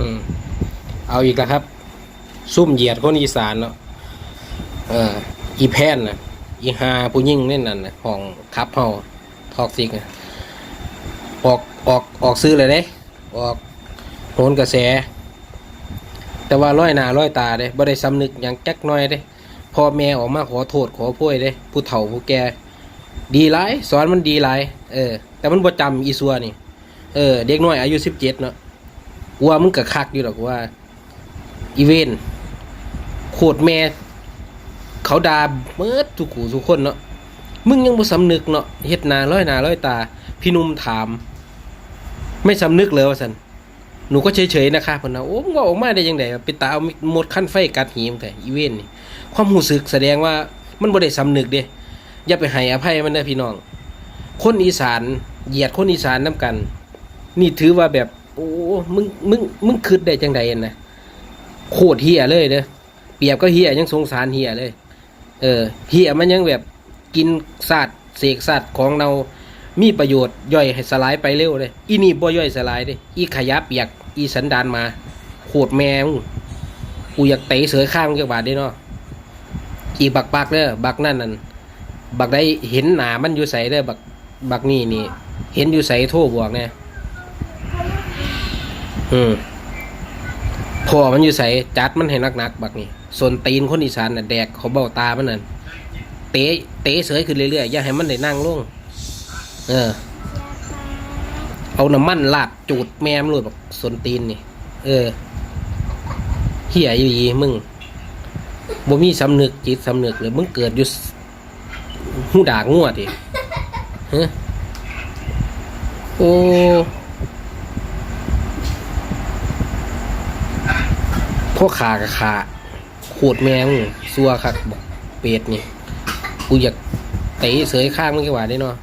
อืมเอาอีกแล้วครับ ซุ่มเหยียดคนอีสานเนาะเอออีแพนนะอีฮาผู้ยิ่งเล่นนั่นนะของคับเฮาทอกซิกนะออกออกออกซื้อเลยเด้ออกโหนกระแส แต่ว่าร้อยหน้าร้อยตาเด้บ่ได้สำนึกอย่างแก๊กน้อยเด้พ่อแม่ออกมาขอโทษขอโพยเด้ผู้เฒ่าผู้แก่ดีหลายสอนมันดีหลายเออ แต่มันบ่จำอีซัวนี่เออ เด็กน้อยอายุสิบเจ็ดเนาะ กูว่ามึงกะคักอยู่หรอกว่า อีเวนโคตรแม่ เขาด่าเมื่อทุกขูทุกคนเนาะมึงยังบ่สำนึกเนาะเฮ็ดนาร้อยนาร้อยตา พี่นุ่มถาม ไม่สำนึกเลยว่าสันหนูก็เฉยๆนะคะพนนะโอ้มึงว่าออกมาได้ยังไงไปตาเอาหมดขั้นไฟกัดหีมแต่อีเวนนี่ความรู้สึกแสดงว่ามันบ่ได้สำนึกเด้อย่าไปให้อภัยมันนะพี่น้อง คนอีสานเหยียดคนอีสานน้กัน นี่ถือว่าแบบ โอ้มึงมึงมึงคิดได้จังใดนะโคตรเฮียเลยเด้อเปรียบก็เฮียยังสงสารเฮียเลย เออเฮียมันยังแบบกินสัตว์เสกสัตว์ของเรา มีประโยชน์ย่อยให้สลายไปเร็วเลยอีนี่บ่ย่อยสลายเด้อีขยะเปียกอีสันดานมาโคตรแมวกูอยากเตะเสือข้างจักบาทด้เนาะอีบักบักเด้อบักนั่นนั่นบักได้เห็นหนามันอยู่ใสเด้อบักบักนี่นี่ เห็นอยู่ใสโทรบอกเนี่ย อืมพอมันอยู่ใสจัดมันให้นักๆบักนี่ส่วนตีนคนอีสานน่ะแดกเขาเบ้าตามันนั่นเตะเตะเสยขึ้นเรื่อยๆอย่าให้มันได้นั่งลงเออ เอาน้ำมันลาดจูดแม่มนเลยบอกสนตีนนี่เออเฮียอยู่ยีมึงบ่มีสำนึกจิตสำนึกเลยมึงเกิดอยู่หูด่างงัวดิฮะโอ้ พ่อขากับขาขูดแมงซัวคับอกเป็ดนี่กูอยากเตะเสยข้างมึงกี่ว่าได้เนาะ